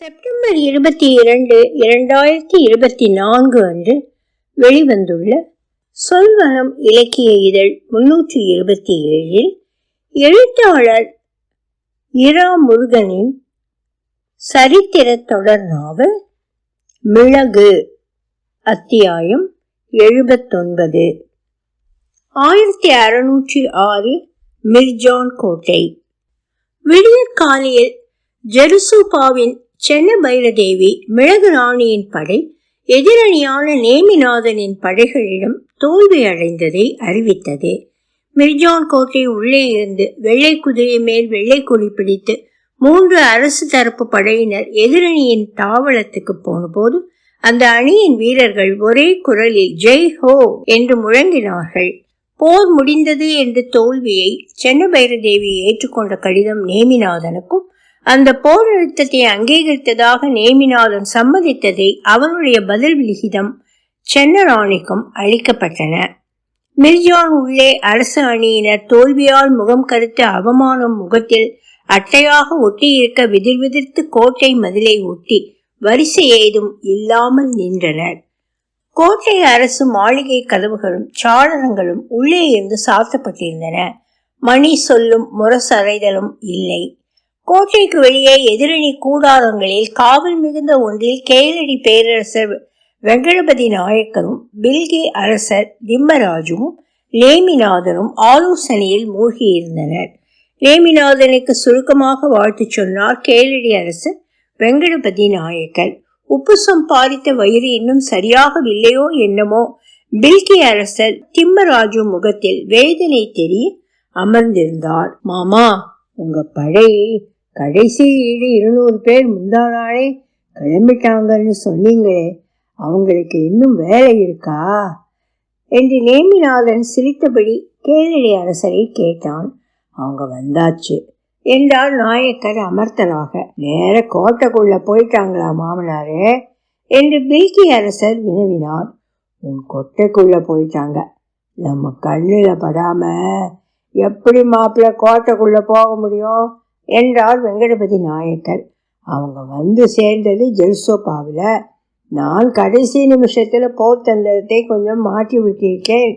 September இருபத்தி இரண்டு இரண்டாயிரத்தி இருபத்தி நான்கு அன்று வெளிவந்துள்ள சொல்வனம் இலக்கிய இதழ் முன்னூற்றி இருபத்தி ஏழில் எழுத்தாளர் இரா முருகனின் சரித்திர தொடர் நாவல் மிளகு அத்தியாயம் எழுபத்தொன்பது. ஆயிரத்தி அறுநூற்றி ஆறு மிர்ஜான் கோட்டை. விடியற்காலையில் ஜெருசூபாவின் சென்ன பைரதேவி மிளகு ராணியின் படை எதிரணியான நேமிநாதனின் படைகளிடம் தோல்வி அடைந்ததை அறிவித்தது. மிர்ஜான் கோட்டை உள்ளே இருந்து வெள்ளை குதிரை மேல் வெள்ளை கொடி பிடித்து மூன்று அரசு தரப்பு படையினர் எதிரணியின் தாவளத்துக்கு போனபோது அந்த அணியின் வீரர்கள் ஒரே குரலில் ஜெய் ஹோ என்று முழங்கினார்கள். போர் முடிந்தது என்ற தோல்வியை சென்ன பைரதேவி ஏற்றுக்கொண்ட கடிதம் நேமிநாதனுக்கும் அந்த போர் நிறுத்தத்தை அங்கீகரித்ததாக நேமினாலும் சம்மதித்ததை அவனுடைய பதில் விகிதம் சென்னராணிக்கும் அளிக்கப்பட்டன. மிர்ஜான் உள்ளே அரசு அணியினர் தோல்வியால் முகம் கருத்து அவமானம் முகத்தில் அட்டையாக ஒட்டியிருக்க விதிர் விதிர்த்து கோட்டை மதிலை ஒட்டி வரிசை ஏதும் இல்லாமல் நின்றனர். கோட்டை அரசு மாளிகை கதவுகளும் சாளரங்களும் உள்ளே இருந்து சாத்தப்பட்டிருந்தன. மணி சொல்லும் முரசறைதலும் இல்லை. கோட்டைக்கு வெளியே எதிரணி கூடாரங்களில் காவல் மிகுந்த ஒன்றில் கேளடி பேரரசர் வெங்கடபதி நாயக்கரும் பில்கே அரசர் திம்மராஜும் லேமிநாதனும் ஆலோசனையில் மூழ்கியிருந்தனர். லேமிநாதனுக்கு சுருக்கமாக வாழ்த்து சொன்னார் கேளடி அரசர் வெங்கடபதி நாயக்கர். உப்பு சம்பாதித்த வயிறு இன்னும் சரியாகவில்லையோ என்னமோ? பில்கி அரசர் திம்மராஜு முகத்தில் வேதனை தெரிய அமர்ந்திருந்தார். மாமா உங்க படை கடைசி ஈடு இருநூறு பேர் முந்தா நாளே கிளம்பிட்டாங்கன்னு சொன்னீங்களே அவங்களுக்கு இன்னும் வேலை இருக்கா? என்று நேமிநாதன் சிரித்தபடி கேரளி அரசரை கேட்டான். அவங்க வந்தாச்சு. என்றார் நாயக்கர் அமர்த்தலாக நேர கோட்டைக்குள்ள போயிட்டாங்களா மாமனாரே? என்று பில்கி அரசர் வினவினார். உன் கொட்டைக்குள்ள போயிட்டாங்க. நம்ம கண்ணில் படாம எப்படி மாப்பிள்ள கோட்டைக்குள்ள போக முடியும்? என்றார் வெங்கடபதி நாயக்கர். அவங்க வந்து சேர்ந்தது ஜெல்சோப்பாவில் நான் கடைசி நிமிஷத்தில் போர் தந்திரத்தை கொஞ்சம் மாற்றி விட்டிருக்கேன்.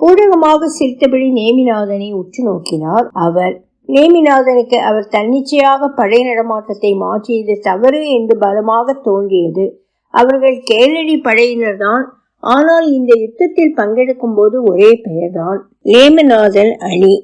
பூடகமாக சிரித்தபடி நேமிநாதனை உற்று நோக்கினார். அவர் நேமிநாதனுக்கு அவர் தன்னிச்சையாக படை நடமாட்டத்தை மாற்றியது தவறு என்று பலமாக தோன்றியது. அவர்கள் கேளடி படையினர்தான். ஆனால் இந்த யுத்தத்தில் பங்கெடுக்கும் போது ஒரே பெயர்தான். நேமநாதன் அணி.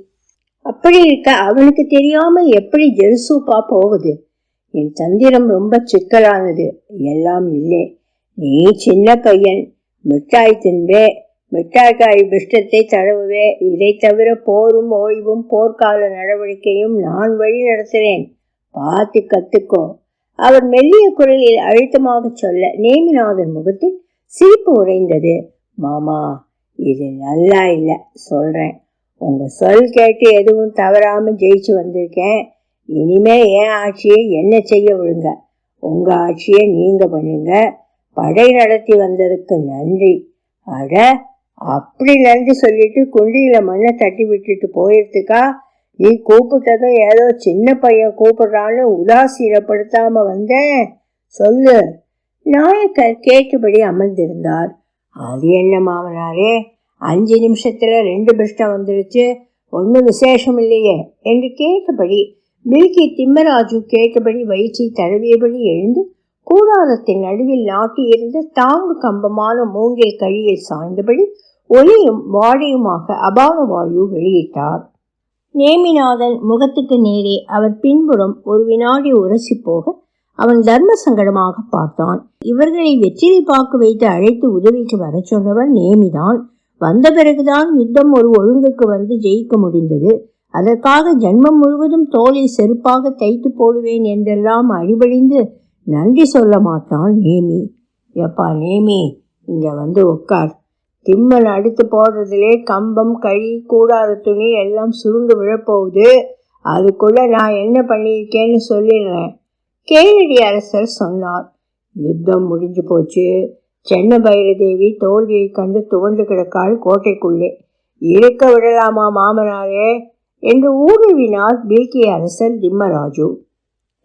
அப்படி இருக்க அவனுக்கு தெரியாம எப்படி ஜெருசூப்பா போகுது? என் தந்திரம் ரொம்ப சிக்கலானது. எல்லாம் இல்லை. நீ சின்ன பையன். மிட்டாய் தின்பே. மிட்டாய்க்காய் பிஷ்டத்தை தடவுவே. இதை தவிர போரும் ஓய்வும் போர்க்கால நடவடிக்கையும் நான் வழி நடத்துகிறேன் பார்த்து கத்துக்கோ. அவர் மெல்லிய குரலில் அழுத்தமாக சொல்ல நேமிநாதன் முகத்தில் சிரிப்பு உறைந்தது. மாமா இது நல்லா இல்லை. சொல்றேன். உங்கள் சொல் கேட்டு எதுவும் தவறாமல் ஜெயிச்சு வந்திருக்கேன். இனிமே என் ஆட்சியை என்ன செய்ய விழுங்க உங்கள் ஆட்சியை நீங்கள் பண்ணுங்க. படை நடத்தி வந்ததுக்கு நன்றி. அட அப்படி நன்றி சொல்லிட்டு குண்டியில் மண்ணை தட்டி விட்டுட்டு போயிருத்துக்கா? நீ கூப்பிட்டதும் ஏதோ சின்ன பையன் கூப்பிடுறான்னு உதாசீனப்படுத்தாம வந்தேன். சொல்லு. நாயக்கர் கேட்டபடி அமர்ந்திருந்தார். அது என்ன மாமனாரே? அஞ்சு நிமிஷத்துல ரெண்டு பிரஷ்டம் வந்துருச்சு. ஒன்றும் விசேஷம் இல்லையே என்று கேட்டபடி மில்கி திம்மராஜு கேட்டபடி வயிற்றை தழுவியபடி எழுந்து கூடாரத்தின் நடுவில் நாட்டியிருந்த தாங்கு கம்பமான மூங்கில் கழியில் சாய்ந்தபடி ஒளியும் வாடையுமாக அபான வாயு வெளியிட்டார். நேமிநாதன் முகத்துக்கு நேரே அவர் பின்புறம் ஒரு வினாடி உரசி போக அவன் தர்ம சங்கடமாக பார்த்தான். இவர்களை வெற்றிலை பாக்கு வைத்து அழைத்து உதவிக்கு வர சொன்னவர் நேமிதான். வந்த பிறகுதான் யுத்தம் ஒரு ஒழுங்குக்கு வந்து ஜெயிக்க முடிந்தது. அதற்காக ஜன்மம் முழுவதும் தோலை செருப்பாக தைத்து போடுவேன் என்றெல்லாம் அடிபடிந்து நன்றி சொல்ல மாட்டான் நேமி. எப்பா நேமி இங்கே வந்து உட்கார். திம்மல் அடுத்து போடுறதுலே கம்பம் கழி கூடாத துணி எல்லாம் சுருண்டு விழப்போகுது. அதுக்குள்ள நான் என்ன பண்ணியிருக்கேன்னு சொல்லிடுறேன். கேளடி அரசர் சொன்னார். யுத்தம் முடிஞ்சு போச்சு. சென்னபைர பைரதேவி தோல்வியை கண்டு துவண்டு கிடக்காள் கோட்டைக்குள்ளே. இருக்க விடலாமா மாமனாரே என்று ஊடுருவினார் பில்கி அரசர் திம்மராஜு.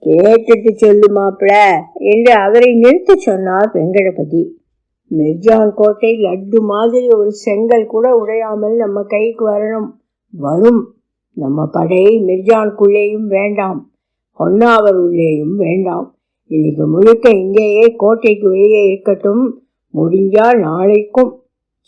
கேட்டுட்டு சொல்லு மாப்பிள என்று அவரை நிறுத்தச் சொன்னார் வெங்கடபதி. மிர்ஜான் கோட்டை லட்டு மாதிரி ஒரு செங்கல் கூட உடையாமல் நம்ம கைக்கு வரணும். வரும். நம்ம படை மிர்ஜான்குள்ளேயும் வேண்டாம். பொன்னாவர் உள்ளேயும் வேண்டாம். இன்னைக்கு முழுக்க இங்கேயே கோட்டைக்கு வெளியே இருக்கட்டும். முடிஞ்சால் நாளைக்கும்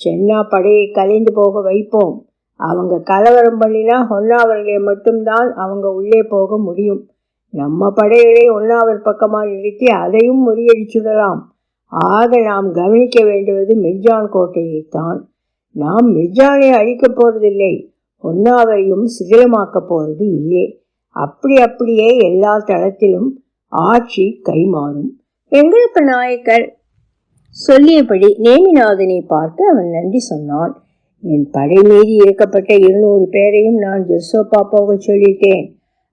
சென்னா படையை கலைந்து போக வைப்போம். அவங்க கலவரம் பண்ணினா ஒன்னாவர்களை மட்டும்தான் அவங்க உள்ளே போக முடியும். நம்ம படைகளை ஒன்னாவர் பக்கமாக நிறுத்தி அதையும் முறியடிச்சுடலாம் ஆக நாம் கவனிக்க வேண்டுவது மிர்ஜான் கோட்டையைத்தான். நாம் மிர்ஜானை அழிக்கப் போவதில்லை ஒன்னாவரையும் சிதிலமாக்கப் போவது இல்லை. அப்படி அப்படியே எல்லா தளத்திலும் ஆட்சி கைமாறும். எங்களுக்கு நாயக்கர் சொல்லியபடி நேமிநாதனை பார்த்து அவன் நன்றி சொன்னான். என் படை மீது இறக்கப்பட்ட இருநூறு பேரையும் நான் ஜெர்சோப்பா போக சொல்லிட்டேன்.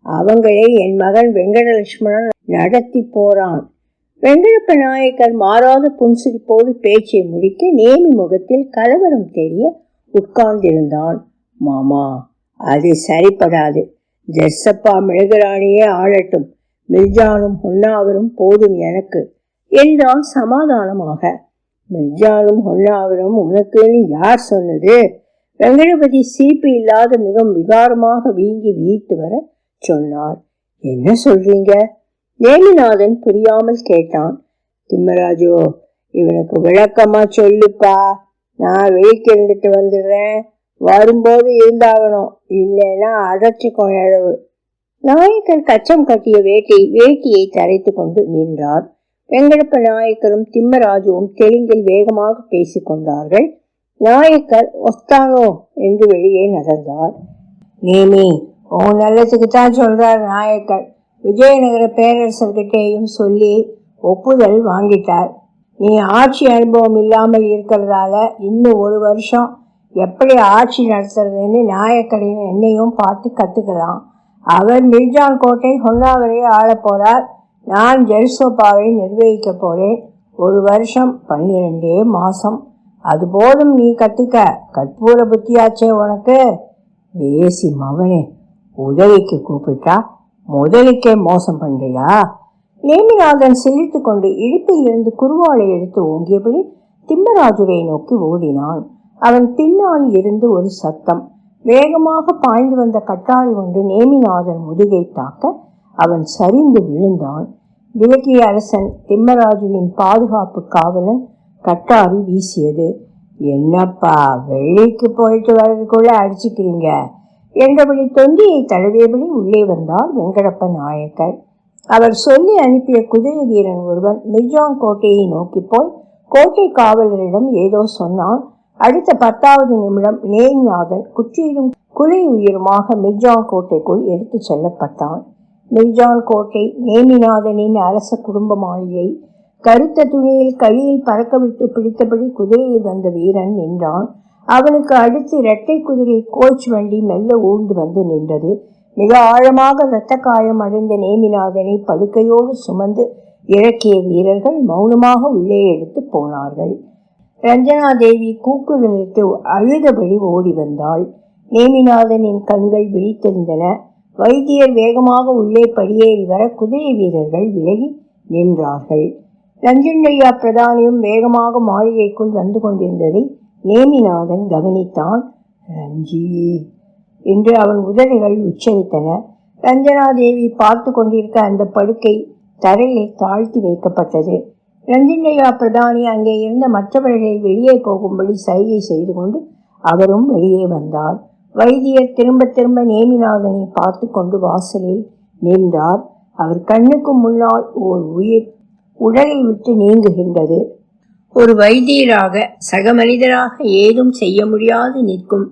அவங்களை என் மகன் வெங்கடலட்சுமணன் நடத்தி போறான். வெங்கடப்ப நாயக்கர் மாறாத புன்சிரிப்போடு பேச்சை முடிக்க நேமி முகத்தில் கலவரம் தெரிய உட்கார்ந்திருந்தான். மாமா அது சரிப்படாது. ஜெர்சப்பா மிளகுராணியே ஆளட்டும். மிர்ஜானும் ஹொன்னாவரும் போதும் எனக்கு. என்றான் சமாதானமாக. மிர்ஜானும் ஹொன்னாவரும் உனக்குன்னு யார் சொன்னது? வெங்கடபதி சீப்பு இல்லாத மிக விகாரமாக வீங்கி வீட்டு வர சொன்னார். என்ன சொல்றீங்க? நேமிநாதன் புரியாமல் கேட்டான். திம்மராஜோ இவனுக்கு விளக்கமா சொல்லுப்பா. நான் வெளிக்கு இருந்துட்டு வந்துடுறேன். வரும்போது இருந்தாகணும். இல்லைன்னா அடைச்சிக்கும் இழவு. நாயக்கர் கச்சம் கட்டிய வேட்டை வேட்டியை தரைத்து கொண்டு நின்றார். வெங்கடப்ப நாயக்கரும் திம்மராஜுவும் தெலுங்கில் வேகமாக பேசிக்கொண்டார்கள் நாயக்கர் ஒஸ்தானோ என்று வெளியே நடந்தார் நேமி உன் நல்லதுக்கு தான் சொல்றார் நாயக்கர். விஜயநகர பேரரசர்கிட்டேயும் சொல்லி ஒப்புதல் வாங்கிட்டார். நீ ஆட்சி அனுபவம் இல்லாமல் இருக்கிறதால இன்னும் ஒரு வருஷம் எப்படி ஆட்சி நடத்துறதுன்னு நாயக்கரையும் என்னையும் பார்த்து கற்றுக்கலாம் அவர் மிர்ஜான் கோட்டை ஹொன்னாவரையே ஆளப் போறார். நான் ஜெருசோப்பாவை நிர்வகிக்க போறேன். ஒரு வருஷம் பன்னிரெண்டே மாசம். அது போதும் நீ கத்துக்க. கற்பூர புத்தியாச்சே உனக்கு. வேசி மகனே உதவிக்கு கூப்பிட்டா முதலுக்கே மோசம் பண்றியா? நேமிநாதன் சிலிர்த்து கொண்டு இடுப்பில் இருந்து குருவாளை எடுத்து ஓங்கியபடி திம்மராஜுவை நோக்கி ஓடினான். அவன் பின்னால் இருந்து ஒரு சத்தம். வேகமாக பாய்ந்து வந்த கட்டாரி ஒன்று நேமிநாதன் முதுகை தாக்க அவன் சரிந்து விழுந்தான். விலகிய அரசன் திம்மராஜுவின் பாதுகாப்பு காவலன் கட்டாரி வீசியது. என்னப்பா வெள்ளிக்கு போயிட்டு வர்றதுக்குள்ள அடிச்சுக்கிறீங்க? என்றபடி தொந்தியை தழுவியபடி உள்ளே வந்தார் வெங்கடப்ப நாயக்கர். அவர் சொல்லி அனுப்பிய குதிரை வீரன் ஒருவன் மிர்ஜாங் கோட்டையை நோக்கி போய் கோட்டை காவலரிடம் ஏதோ சொன்னான். அடுத்த பத்தாவது நிமிடம் நேர்நாதன் குற்றியிலும் குலை உயிருமாக மிர்ஜாங் கோட்டைக்குள் எடுத்துச் செல்லப்பட்டான். மிர்ஜான் கோட்டை நேமிநாதனின் அரச குடும்ப மாளிகை கருத்த துணியில் கையில் பறக்கவிட்டு பிடித்தபடி குதிரையில் வந்த வீரன் நின்றான். அவனுக்கு அடுத்து இரட்டை குதிரை கோச் வண்டி மெல்ல ஊர்ந்து வந்து நின்றது. மிக ஆழமாக இரத்த காயம் அடைந்த நேமிநாதனை படுக்கையோடு சுமந்து இறக்கிய வீரர்கள் மௌனமாக உள்ளே எடுத்து போனார்கள். ரஞ்சனா தேவி கூக்குரலிட்டு அழுதபடி ஓடி வந்தாள். நேமிநாதனின் கண்கள் விழித்திருந்தன வைத்தியர் வேகமாக உள்ளே படியேறி வர குதிரை வீரர்கள் விலகி நின்றார்கள். ரஞ்சனையா பிரதானியும் வேகமாக மாளிகைக்குள் வந்து கொண்டிருந்ததை நேமிநாதன் கவனித்தான். ரஞ்சி! என்று அவன் உதடுகள் உச்சரித்தன. ரஞ்சனாதேவி பார்த்து கொண்டிருக்க அந்த படுக்கை தரையில் தாழ்த்தி வைக்கப்பட்டது. ரஞ்சனையா பிரதானி அங்கே இருந்த மற்றவர்களை வெளியே போகும்படி சைகை செய்து கொண்டு அவரும் வெளியே வந்தார். வைத்தியர் திரும்ப திரும்ப நேமிநாதனை பார்த்து கொண்டு வாசலில் நின்றார். அவர் கண்ணுக்கு முன்னால் ஓர் உயிர் உடலை விட்டு நீங்குகின்றது. ஒரு வைத்தியராக சக மனிதராக ஏதும் செய்ய முடியாது நிற்கும்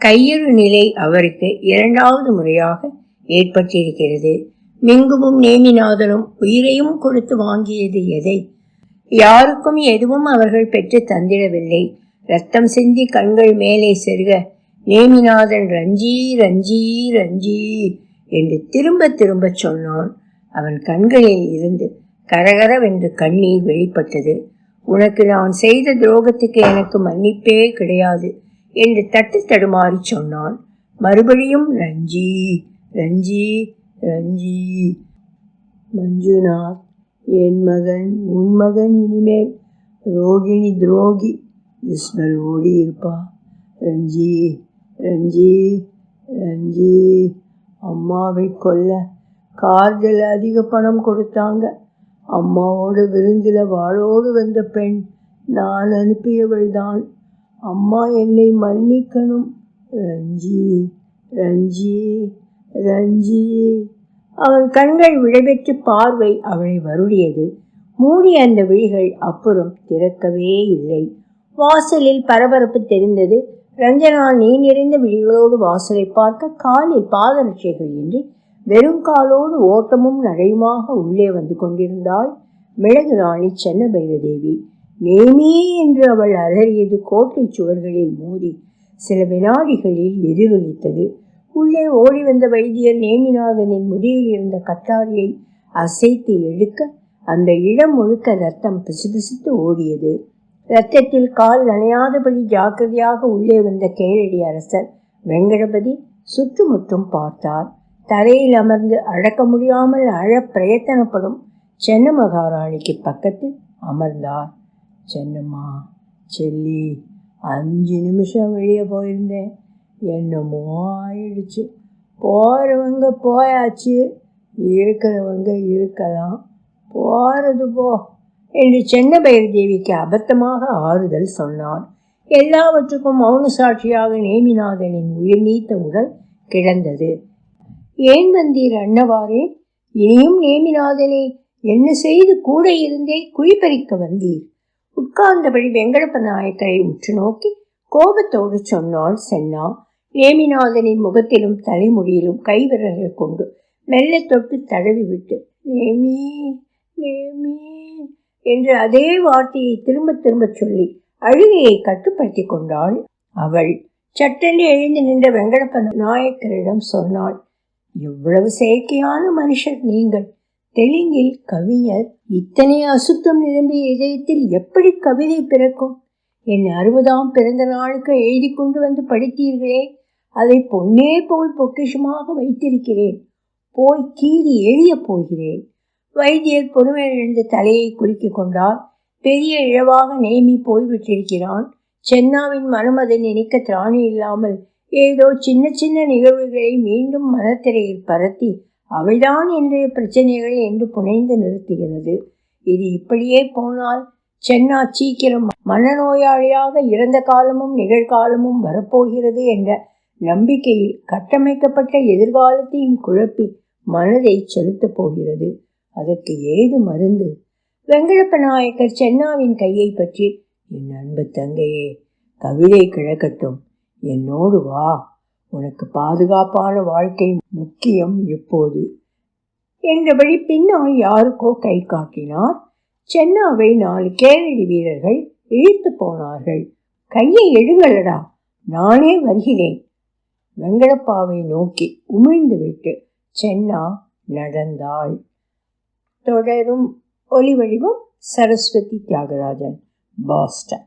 கையிறு நிலை அவருக்கு இரண்டாவது முறையாக ஏற்பட்டிருக்கிறது. மிங்குவும் நேமிநாதனும் உயிரையும் கொடுத்து வாங்கியது எதை? யாருக்கும் எதுவும் அவர்கள் பெற்று தந்திடவில்லை. ரத்தம் சிந்தி கண்கள் மேலே செருக நேமிநாதன் ரஞ்சி ரஞ்சி ரஞ்சி என்று திரும்ப திரும்ப சொன்னான். அவன் கண்களில் இருந்து கரகரவென்று கண்ணீர் வெளிப்பட்டது. உனக்கு நான் செய்த துரோகத்துக்கு எனக்கு மன்னிப்பே கிடையாது என்று தட்டு தடுமாறி சொன்னான். மறுபடியும் ரஞ்சி ரஞ்சி ரஞ்சி மஞ்சுநாத் என் மகன் உன் மகன் இனிமேல் ரோகிணி துரோகி விஸ்வல் ஓடி இருப்பா ரஞ்சி ரஞ்சி ரஞ்சி அம்மாவை கொல்ல. கார்டில் அதிக பணம் கொடுத்தாங்க. அம்மாவோட விருந்தில் வாளோடு வந்த பெண் நான் அனுப்பியவள் தான் அம்மா என்னை மன்னிக்கணும். ரஞ்சி ரஞ்சி ரஞ்சி. அவன் கண்கள் விடைபெற்று பார்வை அவளை வருடியது. மூடிய அந்த விழிகள் அப்புறம் திறக்கவே இல்லை. வாசலில் பரபரப்பு தெரிந்தது. ரஞ்சனா நீ நிறைந்த விழிகளோடு வாசலை பார்க்க காலில் பாதரட்சைகள் இன்றி வெறும் காலோடு ஓட்டமும் நடையுமாக உள்ளே வந்து கொண்டிருந்தாள் மிளகு ராணி சென்ன பைரதேவி நேமி என்று அவள் அலறியது கோட்டை சுவர்களில் மோதி சில வினாடிகளில் எதிரொலித்தது. உள்ளே ஓடி வந்த வைத்தியர் நேமிநாதனின் முதியில் இருந்த கட்டாரியை அசைத்து எடுக்க அந்த இடம் முழுக்க ரத்தம் பிசுபிசுத்து ஓடியது. ரத்தத்தில் கால் நனையாதபடி ஜாக்கிரதையாக உள்ளே வந்த கேரடி அரசர் வெங்கடபதி சுற்றுமுற்றும் பார்த்தார். தரையில் அமர்ந்து அழக்க முடியாமல் அழ பிரயத்தனப்படும் சென்ன மகாராணிக்கு பக்கத்தில் அமர்ந்தார். சென்னம்மா செல்லி அஞ்சு நிமிஷம் வெளியே போயிருந்தேன். என்னமோ ஆயிடுச்சு. போகிறவங்க போயாச்சு. இருக்கிறவங்க இருக்கலாம். போகிறது போ. என்று சென்ன தேவிக்கு அபத்தமாக ஆறுதல் சொன்னார். எல்லாவற்றுக்கும் மௌன சாட்சியாக நேமிநாதனின் உயிர் நீத்த உடல் கிடந்தது. ஏன் வந்தீர் அன்னவாரே இனியும் நேமிநாதனே என்ன செய்து கூட இருந்தே குழிப்பறிக்க வந்தீர். உட்கார்ந்தபடி வெங்கடப்ப நாயக்கரை உற்று நோக்கி கோபத்தோடு சொன்னாள் சென்னா. நேமிநாதனின் முகத்திலும் தலைமுடியிலும் கைவிரல்கள் கொண்டு மெல்ல தொட்டு தடவி விட்டு நேமி நேமி என்று அதே வார்த்தையை திரும்ப திரும்ப சொல்லி அழுகையை கட்டுப்படுத்தி கொண்டாள் அவள். சட்டென்று எழுந்து நின்ற வெங்கடப்ப நாயக்கரிடம் சொன்னாள் எவ்வளவு செயற்கையான மனுஷர் நீங்கள். தெலுங்கில் கவிஞர் இத்தனை அசுத்தம் நிரம்பிய இதயத்தில் எப்படி கவிதை பிறக்கும்? என் அறுபதாம் பிறந்த நாளுக்கு எழுதி கொண்டு வந்து படித்தீர்களே. அதை பொன்னே போல் பொக்கிஷமாக வைத்திருக்கிறேன். போய் கீறி எழிய போகிறேன். வைத்தியர் பொறுமையிலிருந்து தலையை குலுக்கி கொண்டார். பெரிய இழவாக நேமி போய்விட்டிருக்கிறான். சென்னாவின் மனம் அதை நினைக்க திராணி இல்லாமல் ஏதோ சின்ன சின்ன நிகழ்வுகளை மீண்டும் மனத்திரையில் பரத்தி அவைதான் இன்றைய பிரச்சனைகள் என்று புனைந்து நிறுத்துகிறது. இது இப்படியே போனால் சென்னா சீக்கிரம் மனநோயாளியாக இறந்த காலமும் நிகழ்காலமும் வரப்போகிறது என்ற நம்பிக்கையில் கட்டமைக்கப்பட்ட எதிர்காலத்தையும் குழப்பி மனதை செலுத்தப் போகிறது. அதற்கு ஏது மருந்து? வெங்கடப்ப நாயக்கர் சென்னாவின் கையை பற்றி என் அன்பு தங்கையே கவிதை கிழக்கட்டும். என்னோடு வா. உனக்கு பாதுகாப்பான வாழ்க்கை முக்கியம் எப்போது என்றபடி பின்னால் யாருக்கோ கை காட்டினார். சென்னாவை நாலு கேரடி வீரர்கள் இழுத்து போனார்கள். கையை எடுங்களடா. நானே வருகிறேன். வெங்கடப்பாவை நோக்கி உமிழ்ந்து விட்டு சென்னா நடந்தாள். தொடரும் ஒலி வடிவம் சரஸ்வதி தியாகராஜன் பாஸ்டன்